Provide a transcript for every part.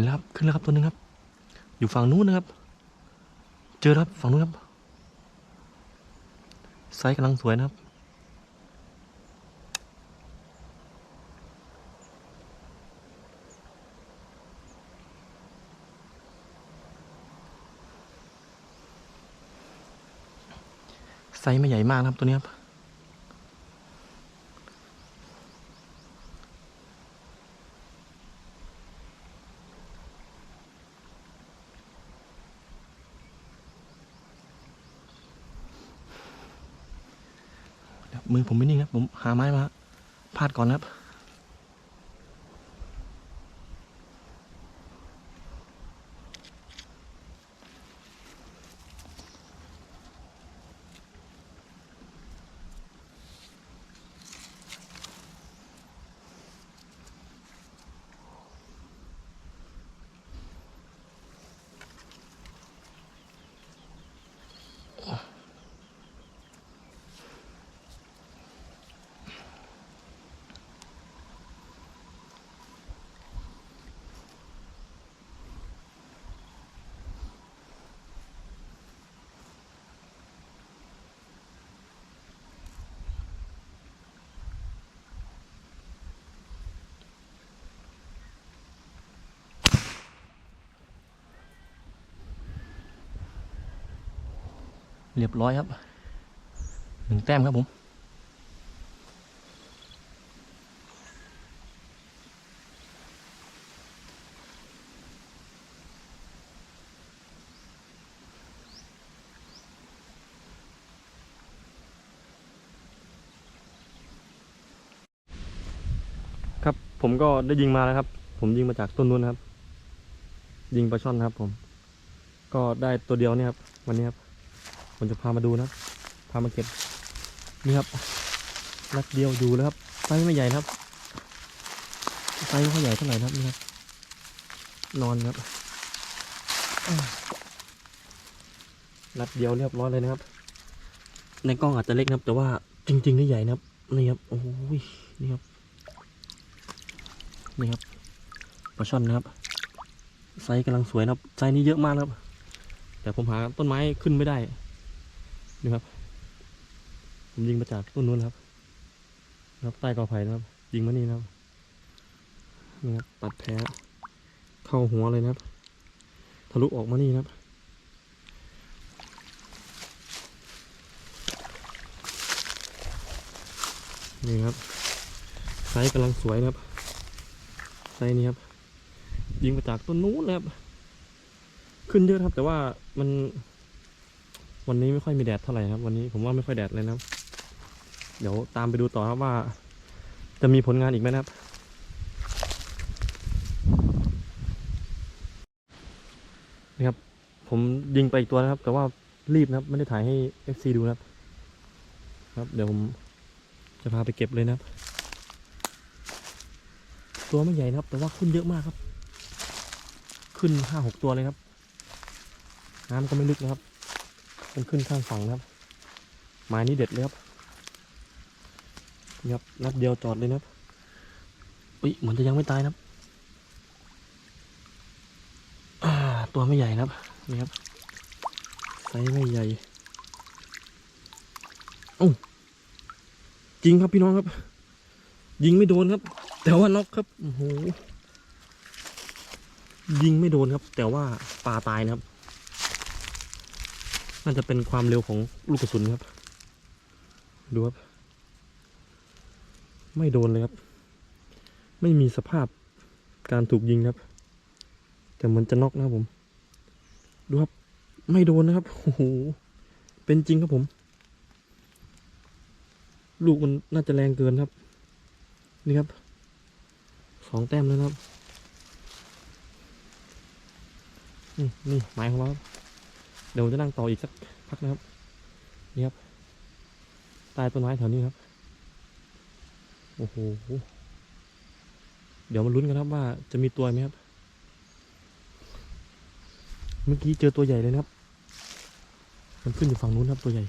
นแล้วครับขึ้นแล้วครับตัวหนึงครับ อยู่ฝั่งนู้นนะครับ เจอแล้วครับฝั่งนู้นครับไซส์กำลังสวยนะครับ ไซส์ไม่ใหญ่มากนะครับตัวนี้ครับ มือผมไม่นิ่งนะผมหาไม้มาพาดก่อนครับ เรียบร้อยครับหนึ่งแต้มครับผมครับผมก็ได้ยิงมาแล้วครับ ผมยิงมาจากต้นนู้นครับ ยิงปลาช่อนนะครับผม ก็ได้ตัวเดียวเนี่ยครับ วันนี้ครับ ผมจะพามาดูนะพามาเก็บนี่ครับนัดเดียวอยู่แล้วครับไซส์ไม่ใหญ่นะครับไซส์ไม่ค่อยใหญ่เท่าไหร่นะครับนี่ครับ นอนครับอ่านัดเดียวเรียบร้อยเลยนะครับ ในกล้องอาจจะเล็กนะครับ แต่ว่าจริงๆนี่ใหญ่นะครับนี่ครับโอ้ยนี่ครับนี่ครับปลาช่อนนะครับไซส์กำลังสวยนะครับไซส์นี้เยอะมากนะครับ แต่ผมหาต้นไม้ขึ้นไม่ได้ นี่ครับ ผมยิงมาจากต้นนู้นครับนะครับใต้กอไผ่นะครับ ยิงมานี่นะครับนี่ครับตัดแผลเข้าหัวเลยนะครับ ทะลุออกมานี่นะครับนี่ครับไซส์กำลังสวยนะครับไซส์นี้ครับ ยิงมาจากต้นนู้นเลยครับ ขึ้นเยอะครับ แต่ว่ามัน วันนี้ไม่ค่อยมีแดดเท่าไหร่ครับวันนี้ผมว่าไม่ค่อยแดดเลยนะครับ เดี๋ยวตามไปดูต่อครับว่า จะมีผลงานอีกไหมนะครับนี่ครับ ผมยิงไปอีกตัวนะครับ แต่ว่ารีบนะครับ ไม่ได้ถ่ายให้ FC ดูนะครับ ครับ เดี๋ยวผมจะพาไปเก็บเลยนะครับ ตัวไม่ใหญ่นะครับ แต่ว่าขึ้นเยอะมากครับ ขึ้นห้าหกตัวเลยครับ น้ำก็ไม่ลึกนะครับ มันขึ้นข้างฝั่งนะครับไม้นี้เด็ดเลยครับนี่ครับนัดเดียวจอดเลยนะครับอุ้ยเหมือนจะยังไม่ตายนะครับตัวไม่ใหญ่นะครับนี่ครับไซส์ไม่ใหญ่โอ้จริงครับพี่น้องครับ ยิงไม่โดนครับ แต่ว่าน็อกครับโอ้โหยิงไม่โดนครับ แต่ว่าปลาตายนะครับ น่าจะเป็นความเร็วของลูกกระสุนครับ ดูครับ ไม่โดนเลยครับ ไม่มีสภาพการถูกยิงครับ แต่เหมันจะน็อกนะครับผม ดูครับ ไม่โดนนะครับ โอ้โห เป็นจริงครับผม ลูกมันน่าจะแรงเกินครับ นี่ครับ สองแต้มแล้วครับ นี่ นี่ หมายของเรา เดี๋ยวจะนั่งต่ออีกสักพักนะครับนี่ครับใต้ต้นไม้แถวนี้ครับโอ้โหเดี๋ยวมาลุ้นกันครับว่าจะมีตัวไหมครับ เมื่อกี้เจอตัวใหญ่เลยนะครับ มันขึ้นอยู่ฝั่งนู้นครับตัวใหญ่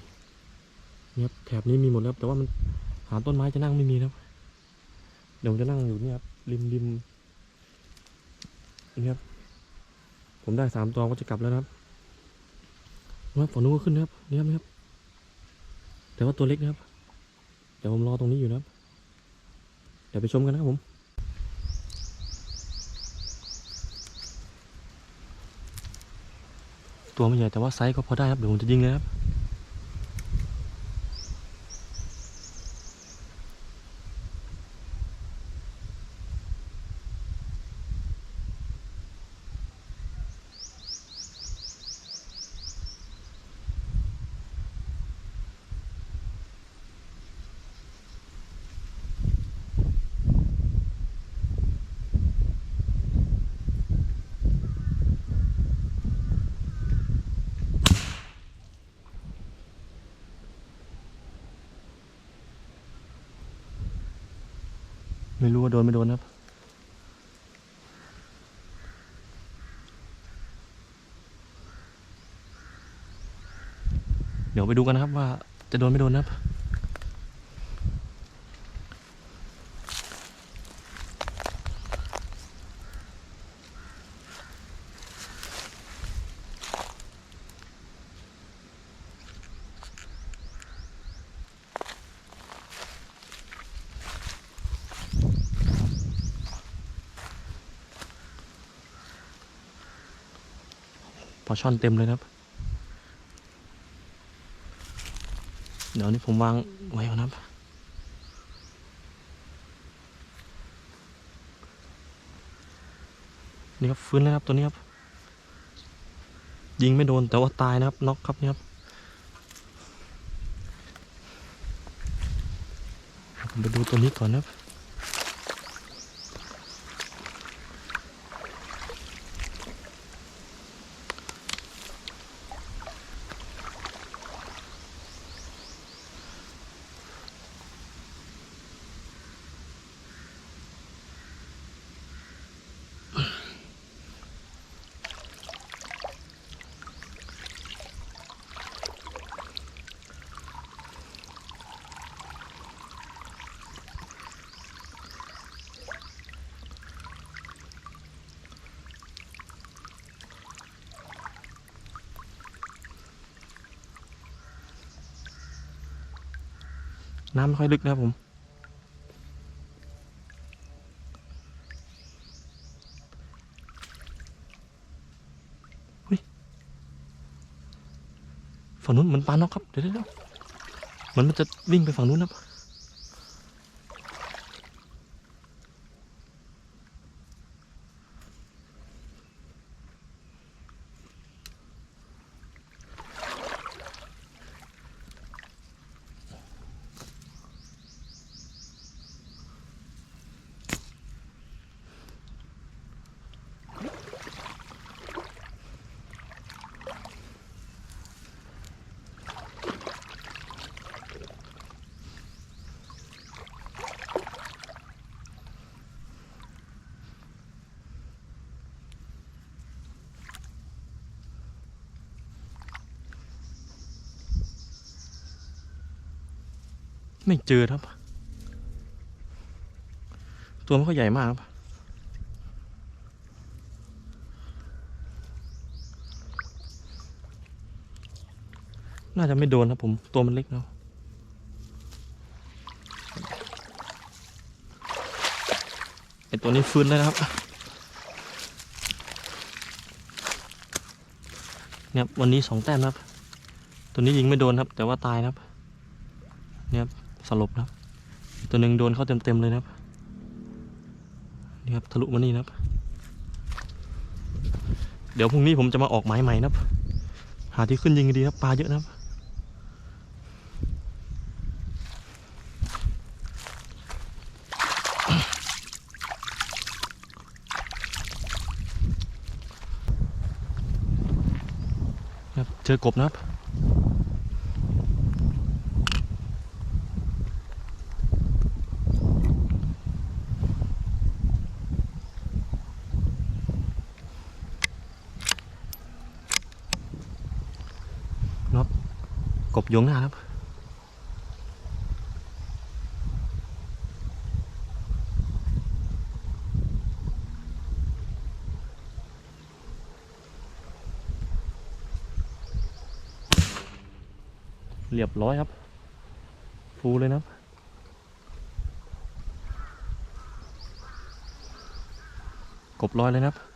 นี่ครับแถบนี้มีหมดแล้วแต่ว่ามันหาต้นไม้จะนั่งไม่มีครับ เดี๋ยวจะนั่งอยู่เนี่ยครับริมริมนี่ครับผมได้สามตัวก็จะกลับแล้วนะครับ นะครับฝั่งนู้นก็ขึ้นนะครับนี่ครับนี่ครับ แต่ว่าตัวเล็กนะครับ เดี๋ยวผมรอตรงนี้อยู่นะครับ เดี๋ยวไปชมกันนะครับผมตัวไม่ใหญ่แต่ว่าไซส์ก็พอได้ครับเดี๋ยวผมจะยิงเลยครับ ไม่รู้ว่าโดนไม่โดนครับ เดี๋ยวไปดูกันนะครับว่าจะโดนไม่โดนนะครับ ปลาช่อนเต็มเลยครับ เดี๋ยวนี้ผมวางไว้ก่อนครับ นี่ครับฟื้นแล้วครับตัวนี้ครับ ยิงไม่โดนแต่ว่าตายนะครับน็อกครับนี่ครับผมไปดูตัวนี้ก่อนนะครับ น้ำไม่ค่อยลึกนะครับผมฝั่งนู้นเหมือนปลานกครับ เดี๋ยวเดี๋ยวเหมือนมันจะวิ่งไปฝั่งนู้นครับ ไม่เจอครับ ตัวมันก็ใหญ่มากครับน่าจะไม่โดนครับผม ตัวมันเล็กเนาะไอตัวนี้ฟื้นแล้วนะครับเนี่ยวันนี้สองแต้มครับ ตัวนี้ยิงไม่โดนครับ แต่ว่าตายครับเนี่ย สลบนะครับ ตัวหนึ่งโดนเข้าเต็มๆเลยนะครับ นี่ครับทะลุมานี่นะครับ เดี๋ยวพรุ่งนี้ผมจะมาออกหมายใหม่นะครับ หาที่ขึ้นยิงดีครับปลาเยอะนะครับครับเจอกบนะครับ ยงหน้าครับ เรียบร้อยครับ ฟูเลยนะครับกบลอยเลยนะครับ